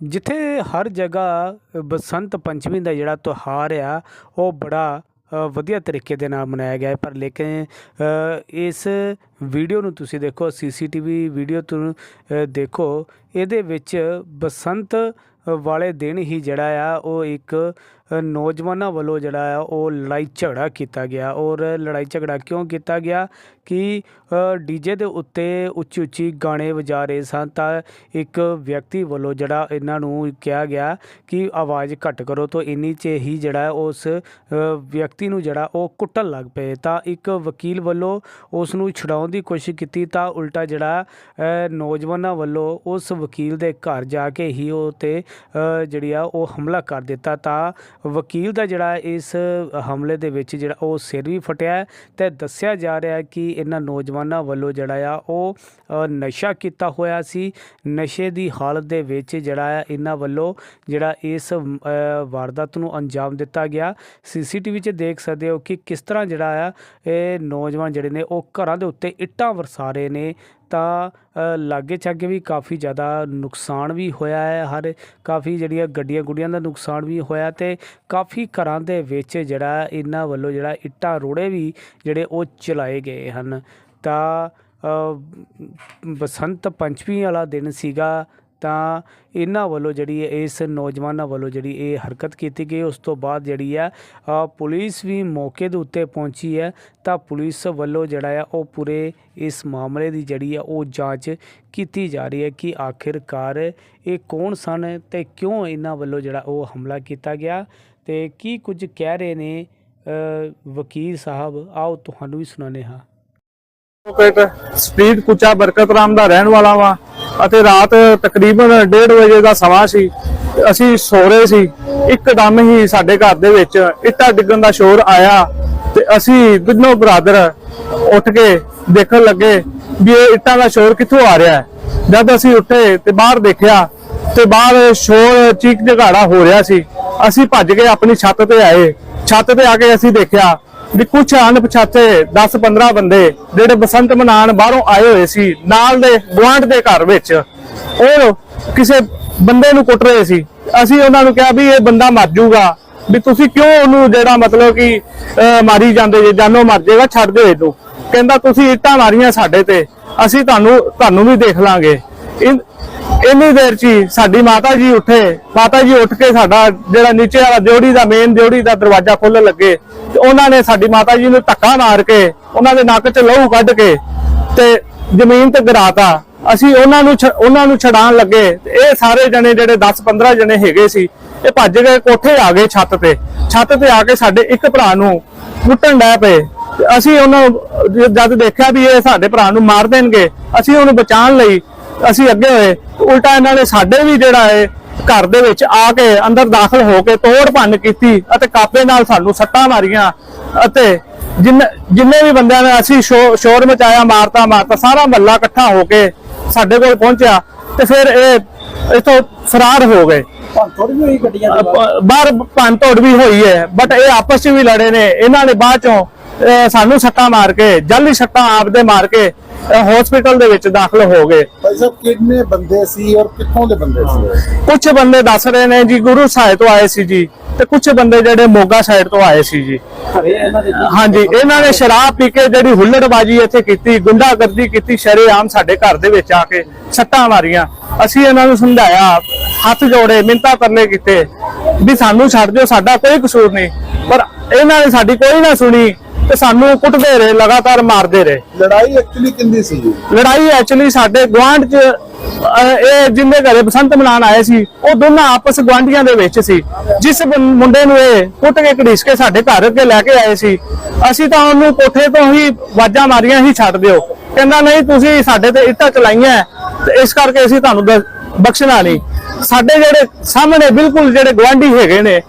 ਜਿੱਥੇ ਹਰ ਜਗ੍ਹਾ ਬਸੰਤ ਪੰਚਮੀ ਦਾ ਜਿਹੜਾ ਤਿਉਹਾਰ ਆ, ਉਹ ਬੜਾ ਵਧੀਆ ਤਰੀਕੇ ਦੇ ਨਾਲ ਮਨਾਇਆ ਗਿਆ ਹੈ। ਪਰ ਲੇਕਿਨ ਇਸ ਵੀਡੀਓ ਨੂੰ ਤੁਸੀਂ ਦੇਖੋ, ਸੀਸੀਟੀਵੀ ਵੀਡੀਓ ਤੋਂ ਦੇਖੋ, ਇਹਦੇ ਵਿੱਚ ਬਸੰਤ ਵਾਲੇ ਦਿਨ ਹੀ ਜਿਹੜਾ ਆ, ਉਹ ਇੱਕ ਨੌਜਵਾਨਾਂ ਵੱਲੋਂ ਜਿਹੜਾ ਆ, ਉਹ ਲੜਾਈ ਝਗੜਾ ਕੀਤਾ ਗਿਆ। ਔਰ ਲੜਾਈ ਝਗੜਾ ਕਿਉਂ ਕੀਤਾ ਗਿਆ? ਕਿ ਡੀਜੇ ਦੇ ਉੱਤੇ ਉੱਚੀ ਉੱਚੀ ਗਾਣੇ ਵਜਾ ਰਹੇ ਸਨ। ਤਾਂ ਇੱਕ ਵਿਅਕਤੀ ਵੱਲੋਂ ਜਿਹੜਾ ਇਹਨਾਂ ਨੂੰ ਕਿਹਾ ਗਿਆ ਕਿ ਆਵਾਜ਼ ਘੱਟ ਕਰੋ ਤਾਂ ਇੰਨੀ 'ਚ ਹੀ ਜਿਹੜਾ ਉਸ ਵਿਅਕਤੀ ਨੂੰ ਜਿਹੜਾ ਉਹ ਕੁੱਟਣ ਲੱਗ ਪਏ। ਤਾਂ ਇੱਕ ਵਕੀਲ ਵੱਲੋਂ ਉਸ ਨੂੰ ਛੁਡਾਉਣ ਦੀ ਕੋਸ਼ਿਸ਼ ਕੀਤੀ। ਤਾਂ ਉਲਟਾ ਜਿਹੜਾ ਨੌਜਵਾਨਾਂ ਵੱਲੋਂ ਉਸ ਵਕੀਲ ਦੇ ਘਰ ਜਾ ਕੇ ਹੀ ਉਹ ਤੇ ਜਿਹੜੀ ਆ, ਉਹ ਹਮਲਾ ਕਰ ਦਿੱਤਾ। ਤਾਂ ਵਕੀਲ ਦਾ ਜਿਹੜਾ ਇਸ ਹਮਲੇ ਦੇ ਵਿੱਚ ਜਿਹੜਾ ਉਹ ਸਿਰ ਵੀ ਫਟਿਆ ਹੈ ਤੇ ਦੱਸਿਆ ਜਾ ਰਿਹਾ ਕਿ ਇਹਨਾਂ ਨੌਜਵਾਨਾਂ ਵੱਲੋਂ ਜਿਹੜਾ ਆ, ਉਹ ਨਸ਼ਾ ਕੀਤਾ ਹੋਇਆ ਸੀ। ਨਸ਼ੇ ਦੀ ਹਾਲਤ ਦੇ ਵਿੱਚ ਜਿਹੜਾ ਆ, ਇਹਨਾਂ ਵੱਲੋਂ ਜਿਹੜਾ ਇਸ ਵਾਰਦਾਤ ਨੂੰ ਅੰਜਾਮ ਦਿੱਤਾ ਗਿਆ। ਸੀਸੀਟੀਵੀ 'ਚ ਦੇਖ ਸਕਦੇ ਹੋ ਕਿ ਕਿਸ ਤਰ੍ਹਾਂ ਜਿਹੜਾ ਆ, ਇਹ ਨੌਜਵਾਨ ਜਿਹੜੇ ਨੇ, ਉਹ ਘਰਾਂ ਦੇ ਉੱਤੇ ਇੱਟਾਂ ਵਰਸਾ ਰਹੇ ਨੇ। ਤਾਂ ਲਾਗੇ ਛਾਗੇ ਵੀ ਕਾਫੀ ਜ਼ਿਆਦਾ ਨੁਕਸਾਨ ਵੀ ਹੋਇਆ ਹੈ, ਹਰ ਕਾਫੀ ਜਿਹੜੀਆਂ ਗੱਡੀਆਂ ਗੁੱਡੀਆਂ ਦਾ ਨੁਕਸਾਨ ਵੀ ਹੋਇਆ ਤੇ ਕਾਫੀ ਘਰਾਂ ਦੇ ਵਿੱਚ ਜਿਹੜਾ ਇਹਨਾਂ ਵੱਲੋਂ ਜਿਹੜਾ ਇੱਟਾਂ ਰੋੜੇ ਵੀ ਜਿਹੜੇ ਉਹ ਚਲਾਏ ਗਏ ਹਨ। ਤਾਂ ਬਸੰਤ ਪੰਚਮੀ ਵਾਲਾ ਦਿਨ ਸੀਗਾ ਤਾਂ ਇਹਨਾਂ ਵੱਲੋਂ ਜਿਹੜੀ ਹੈ ਇਸ ਨੌਜਵਾਨਾਂ ਵੱਲੋਂ ਜਿਹੜੀ ਇਹ ਹਰਕਤ ਕੀਤੀ ਗਈ। ਉਸ ਤੋਂ ਬਾਅਦ ਜਿਹੜੀ ਆ ਪੁਲਿਸ ਵੀ ਮੌਕੇ ਦੇ ਉੱਤੇ ਪਹੁੰਚੀ ਹੈ। ਤਾਂ ਪੁਲਿਸ ਵੱਲੋਂ ਜਿਹੜਾ ਆ, ਉਹ ਪੂਰੇ ਇਸ ਮਾਮਲੇ ਦੀ ਜਿਹੜੀ ਆ, ਉਹ ਜਾਂਚ ਕੀਤੀ ਜਾ ਰਹੀ ਹੈ ਕਿ ਆਖਿਰਕਾਰ ਇਹ ਕੌਣ ਸਨ ਤੇ ਕਿਉਂ ਇਹਨਾਂ ਵੱਲੋਂ ਜਿਹੜਾ ਉਹ ਹਮਲਾ ਕੀਤਾ ਗਿਆ। ਤੇ ਕੀ ਕੁਝ ਕਹਿ ਰਹੇ ਨੇ ਵਕੀਲ ਸਾਹਿਬ? ਆਓ ਤੁਹਾਨੂੰ ਵੀ ਸੁਣਾਉਂਦੇ ਹਾਂ। ਸਪੀਡ ਕੁਚਾ ਬਰਕਤ ਰਾਮ ਦਾ ਰਹਿਣ ਵਾਲਾ ਵਾਂ। ਅਤੇ ਰਾਤ ਤਕਰੀਬਨ 1:30 ਵਜੇ ਦਾ ਸਮਾਂ ਸੀ, ਅਸੀਂ ਸੋ ਰਹੇ ਸੀ। ਇੱਕਦਮ ਹੀ ਸਾਡੇ ਘਰ ਦੇ ਵਿੱਚ ਇੱਟਾਂ ਡਿੱਗਣ ਦਾ ਸ਼ੋਰ ਆਇਆ ਤੇ ਅਸੀਂ ਦੋਨੋਂ ਬਰਾਦਰ ਉੱਠ ਕੇ ਦੇਖਣ ਲੱਗੇ ਵੀ ਇਹ ਇੱਟਾਂ ਦਾ ਸ਼ੋਰ ਕਿੱਥੋਂ ਆ ਰਿਹਾ ਹੈ। ਜਦ ਅਸੀਂ ਉੱਠੇ ਤੇ ਬਾਹਰ ਦੇਖਿਆ ਤੇ ਬਾਹਰ ਸ਼ੋਰ ਚੀਕ ਜਗਾੜਾ ਹੋ ਰਿਹਾ ਸੀ। ਅਸੀਂ ਭੱਜ ਕੇ ਆਪਣੀ ਛੱਤ ਤੇ ਆਏ। ਛੱਤ ਤੇ ਆ ਕੇ ਅਸੀਂ ਦੇਖਿਆ ਵੀ ਕੁਝ ਅਣਪਛਾਤੇ 10-15 ਬੰਦੇ ਜਿਹੜੇ ਬਸੰਤ ਮਨਾਉਣ ਬਾਹਰੋਂ ਆਏ ਹੋਏ ਸੀ, ਨਾਲ ਦੇ ਗੁਆਂਢ ਦੇ ਘਰ ਵਿੱਚ। ਉਹ ਕਿਸੇ ਬੰਦੇ ਨੂੰ ਕੁੱਟ ਰਹੇ ਸੀ। ਅਸੀਂ ਉਹਨਾਂ ਨੂੰ ਕਿਹਾ ਵੀ ਇਹ ਬੰਦਾ ਮਰ ਜਾਊਗਾ। ਵੀ ਤੁਸੀਂ ਕਿਉਂ ਉਹਨੂੰ ਜਿਹੜਾ ਮਤਲਬ ਕਿ ਮਾਰੀ ਜਾਂਦੇ ਜੇ, ਜਾਨੋਂ ਮਰ ਜਾਏਗਾ, ਛੱਡ ਦਿਓ ਇਹਨੂੰ। ਕਹਿੰਦਾ ਤੁਸੀਂ ਇੱਟਾਂ ਮਾਰੀਆਂ ਸਾਡੇ ਤੇ, ਅਸੀਂ ਤੁਹਾਨੂੰ ਤੁਹਾਨੂੰ ਵੀ ਦੇਖ ਲਾਂਗੇ। ਇੰਨੀ ਦੇਰ ਚ ਹੀ ਸਾਡੀ ਮਾਤਾ ਜੀ ਉੱਠੇ। ਮਾਤਾ ਜੀ ਉੱਠ ਕੇ ਸਾਡਾ ਜਿਹੜਾ ਨੀਚੇ ਵਾਲਾ ਦਿਉੜੀ ਦਾ ਮੇਨ ਦਿਉੜੀ ਦਾ ਦਰਵਾਜ਼ਾ ਖੋਲਣ ਲੱਗੇ। ਤੇ ਉਹਨਾਂ ਨੇ ਸਾਡੀ ਮਾਤਾ ਜੀ ਨੂੰ ਧੱਕਾ ਮਾਰ ਕੇ ਉਹਨਾਂ ਦੇ ਨੱਕ 'ਚ ਲਹੂ ਕੱਢ ਕੇ ਤੇ ਜ਼ਮੀਨ ਤੇ ਗਿਰਾਤਾ। ਅਸੀਂ ਉਹਨਾਂ ਨੂੰ ਛ- ਉਹਨਾਂ ਨੂੰ ਛਡਾਣ ਲੱਗੇ। ਇਹ ਸਾਰੇ ਜਣੇ ਜਿਹੜੇ 10-15 ਜਣੇ ਹੈਗੇ ਸੀ, ਇਹ ਭੱਜ ਗਏ, ਕੋਠੇ ਆ ਗਏ ਛੱਤ ਤੇ। ਛੱਤ ਤੇ ਆ ਕੇ ਸਾਡੇ ਇੱਕ ਭਰਾ ਨੂੰ ਕੁੱਟਣ ਡੈ ਪਏ। ਤੇ ਅਸੀਂ ਉਹਨਾਂ ਜਦ ਦੇਖਿਆ ਵੀ ਇਹ ਸਾਡੇ ਭਰਾ ਨੂੰ ਮਾਰ ਦੇਣਗੇ, ਅਸੀਂ ਉਹਨੂੰ ਬਚਾਉਣ ਲਈ ਅਸੀਂ ਅੱਗੇ ਹੋਏ। ਉਲਟਾ ਇਹਨਾਂ ਨੇ ਸਾਡੇ ਵੀ ਜਿਹੜਾ ਹੈ ਘਰ ਦੇ ਵਿੱਚ ਆ ਕੇ ਅੰਦਰ ਦਾਖਲ ਹੋ ਕੇ ਤੋੜ ਭੰਨ ਕੀਤੀ ਅਤੇ ਕਾਪੇ ਨਾਲ ਸਾਨੂੰ ਸੱਟਾਂ ਮਾਰੀਆਂ ਅਤੇ ਜਿੰਨ ਜਿੰਨੇ ਵੀ ਬੰਦਿਆਂ ਨੇ ਅਸੀਂ ਸ਼ੋਰ ਮਚਾਇਆ ਮਾਰਤਾ ਮਾਰਤਾ ਸਾਰਾ ਮਹੱਲਾ ਇਕੱਠਾ ਹੋ ਕੇ ਸਾਡੇ ਕੋਲ ਪਹੁੰਚਿਆ ਤੇ ਫਿਰ ਇਹ ਇਥੋਂ ਫਰਾਰ ਹੋ ਗਏ ਬਾਹਰ। ਭੰਨ ਤੋੜ ਵੀ ਹੋਈ ਹੈ ਬਟ ਇਹ ਆਪਸ ਵਿੱਚ ਵੀ ਲੜੇ ਨੇ ਇਹਨਾਂ ਨੇ ਬਾਅਦ ਚੋਂ ਸਾਨੂੰ ਸੱਟਾਂ ਮਾਰ ਕੇ ਜਾਲੀ ਸੱਟਾਂ ਆਪਦੇ ਮਾਰ ਕੇ ਹਸਪੀਟਲ ਦੇ ਵਿੱਚ ਦਾਖਲ ਹੋ ਗਏ। ਭਾਈ ਸਾਹਿਬ ਕਿੰਨੇ ਬੰਦੇ ਸੀ ਔਰ ਕਿੱਥੋਂ ਦੇ ਬੰਦੇ ਸੀ? ਕੁਝ ਬੰਦੇ ਦੱਸ ਰਹੇ ਨੇ ਜੀ ਗੁਰੂ ਸਾਹਿਬ ਤੋਂ ਆਏ ਸੀ ਜੀ ਤੇ ਕੁਝ ਬੰਦੇ ਜਿਹੜੇ ਮੋਗਾ ਸਾਈਡ ਤੋਂ ਆਏ ਸੀ ਜੀ। ਘਰੇ ਇਹਨਾਂ ਦੇ ਹਾਂਜੀ ਇਹਨਾਂ ਨੇ ਸ਼ਰਾਬ ਪੀ ਕੇ ਜਿਹੜੀ ਹੁੱਲੜਬਾਜੀ ਇੱਥੇ ਕੀਤੀ ਗੁੰਡਾਗਰਦੀ ਕੀਤੀ ਸ਼ਰੇਆਮ ਸਾਡੇ ਘਰ ਦੇ ਵਿੱਚ ਆ ਕੇ ਸੱਟਾਂ ਮਾਰੀਆਂ। ਅਸੀਂ ਇਹਨਾਂ ਨੂੰ ਸਮਝਾਇਆ ਹੱਥ ਜੋੜੇ ਮਿੰਤਾ ਕਰਨੇ ਕੀਤੇ ਵੀ ਸਾਨੂੰ ਛੱਡ ਦਿਓ ਸਾਡਾ ਕੋਈ ਕਸੂਰ ਨਹੀਂ। ਪਰ ਇਹਨਾਂ ਨੇ ਸਾਡੀ ਕੋਈ ਨਾ ਸੁਣੀ। ਤੇ ਸਾਨੂੰ ਕੁੱਟਦੇ ਰਹੇ ਲਗਾਤਾਰ ਮਾਰਦੇ ਰਹੇ। ਲੜਾਈ ਐਕਚੁਅਲੀ ਕਿੰਦੀ ਸੀ ਜੀ? ਲੜਾਈ ਐਕਚੁਅਲੀ ਸਾਡੇ ਗੁਆਂਢ ਚ ਅਹ, ਇਹ ਜਿੰਨੇ ਘਰੇ ਬਸੰਤ ਮਨਾਉਣ ਆਏ ਸੀ ਉਹ ਦੋਨਾਂ ਆਪਸ ਗੁਆਂਢੀਆਂ ਦੇ ਵਿੱਚ ਸੀ। ਜਿਸ ਬੰ- ਮੁੰਡੇ ਨੂੰ ਇਹ ਕੁੱਟ ਕੇ ਘੜੀਸ ਕੇ ਸਾਡੇ ਘਰ ਅੱਗੇ ਲੈ ਕੇ ਆਏ ਸੀ। ਅਸੀਂ ਤਾਂ ਉਹਨੂੰ ਕੋਠੇ ਤੋਂ ਹੀ ਵਾਜਾਂ ਮਾਰੀਆਂ ਹੀ ਛੱਡ ਦਿਓ। ਕਹਿੰਦਾ ਨਹੀਂ ਤੁਸੀਂ ਸਾਡੇ ਤੇ ਇੱਟਾਂ ਚਲਾਈਆਂ ਤੇ ਇਸ ਕਰਕੇ ਅਸੀਂ ਤੁਹਾਨੂੰ ਬਖਸ਼ਣਾ ਨਹੀਂ। ਸਾਡੇ ਜਿਹੜੇ ਸਾਹਮਣੇ ਬਿਲਕੁਲ ਜਿਹੜੇ ਗੁਆਂਢੀ ਹੈਗੇ ਨੇ,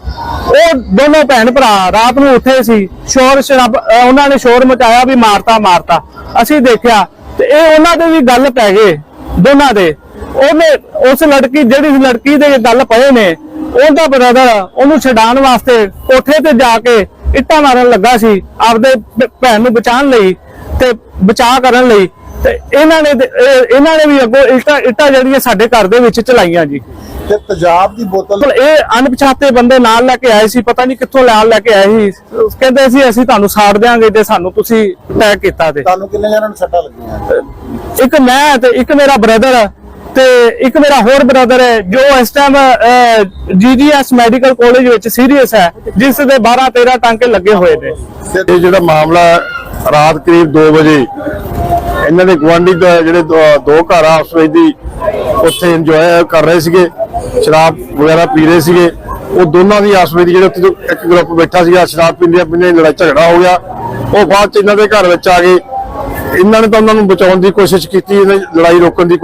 ਉਹ ਦੋਨੋਂ ਭੈਣ ਭਰਾ ਰਾਤ ਨੂੰ ਉੱਠੇ ਸੀ, ਸ਼ੋਰ ਸ਼ਰਾਬ ਉਹਨਾਂ ਨੇ ਸ਼ੋਰ ਮਚਾਇਆ ਵੀ ਮਾਰਤਾ ਮਾਰਤਾ। ਅਸੀਂ ਦੇਖਿਆ ਤੇ ਇਹ ਉਹਨਾਂ ਦੇ ਵੀ ਗੱਲ ਪੈ ਗਏ, ਦੋਨਾਂ ਦੇ। ਉਹਨੇ ਉਸ ਲੜਕੀ, ਜਿਹੜੀ ਲੜਕੀ ਦੇ ਗੱਲ ਪਏ ਨੇ, ਉਹਦਾ ਬ੍ਰਦਰ ਉਹਨੂੰ ਛਡਾਉਣ ਵਾਸਤੇ ਕੋਠੇ ਤੇ ਜਾ ਕੇ ਇੱਟਾਂ ਮਾਰਨ ਲੱਗਾ ਸੀ, ਆਪਦੇ ਭੈਣ ਨੂੰ ਬਚਾਉਣ ਲਈ ਤੇ ਬਚਾਅ ਕਰਨ ਲਈ। ਤੇ ਇਹਨਾਂ ਨੇ ਇਹਨਾਂ ਨੇ ਵੀ ਅੱਗੋਂ ਇੱਟਾਂ ਇੱਟਾਂ ਜਿਹੜੀਆਂ ਸਾਡੇ ਘਰ ਦੇ ਵਿੱਚ ਚਲਾਈਆਂ ਜੀ। ਤੇ ਤੇਜ਼ਾਬ ਦੀ ਬੋਤਲ ਇਹ ਅਣਪਛਾਤੇ ਬੰਦੇ ਨਾਲ ਲੈ ਕੇ ਆਏ ਸੀ ਪਤਾ ਨਹੀਂ ਕਿੱਥੋਂ ਨਾਲ ਲੈ ਕੇ ਆਏ ਸੀ। ਕਹਿੰਦੇ ਸੀ ਅਸੀਂ ਤੁਹਾਨੂੰ ਸਾੜ ਦਿਆਂਗੇ ਜੇ ਸਾਨੂੰ ਤੁਸੀਂ ਅਟੈਕ ਕੀਤਾ ਤੇ। ਤੁਹਾਨੂੰ ਕਿੰਨੇ ਜਣਾਂ ਨੂੰ ਸੱਟਾਂ ਲੱਗੀਆਂ? ਇੱਕ ਮੈਂ ਤੇ ਇੱਕ ਮੇਰਾ ਬ੍ਰਦਰ ਤੇ ਇੱਕ ਮੇਰਾ ਹੋਰ ਬ੍ਰਦਰ ਹੈ ਜੋ ਇਸ ਟਾਈਮ ਜੀਜੀਐਸ ਮੈਡੀਕਲ ਕਾਲਜ ਵਿੱਚ ਸੀਰੀਅਸ ਹੈ ਜਿਸ ਦੇ 12 13 ਟਾਂਕੇ ਲੱਗੇ ਹੋਏ ਨੇ। ਇਹ ਜਿਹੜਾ ਮਾਮਲਾ ਰਾਤ ਕਰੀਬ 2 ਵਜੇ ਇਹਨਾਂ ਦੇ ਗਵਾਂਢੀ ਜਿਹੜੇ ਦੋ ਘਰ ਆ ਆਪਸ ਵਿੱਚ ਦੀ ਉੱਥੇ ਇੰਜੋਏ ਕਰ ਰਹੇ ਸੀਗੇ। ਸ਼ਰਾਬ ਵਗੈਰਾ ਪੀ ਰਹੇ ਸੀਗੇ। ਉਹ ਦੋਨਾਂ ਦੀ ਆਪਸ ਵਿੱਚ ਜਿਹੜੇ ਉੱਥੇ ਜੋ ਇੱਕ ਗਰੁੱਪ ਬੈਠਾ ਸੀਗਾ, ਸ਼ਰਾਬ ਪੀਂਦੇ ਪੀਂਦੇ ਲੜਾਈ ਝਗੜਾ ਹੋ ਗਿਆ। ਉਹ ਬਾਅਦ ਚ ਇਹਨਾਂ ਦੇ ਘਰ ਵਿੱਚ ਆ ਗਏ। ਇਹਨਾਂ ਨੇ ਤਾਂ ਉਹਨਾਂ ਨੂੰ ਬਚਾਉਣ ਦੀ ਕੋਸ਼ਿਸ਼ ਕੀਤੀ, ਇਹਨਾਂ ਦੀ ਲੜਾਈ ਰੋਕਣ ਦੀ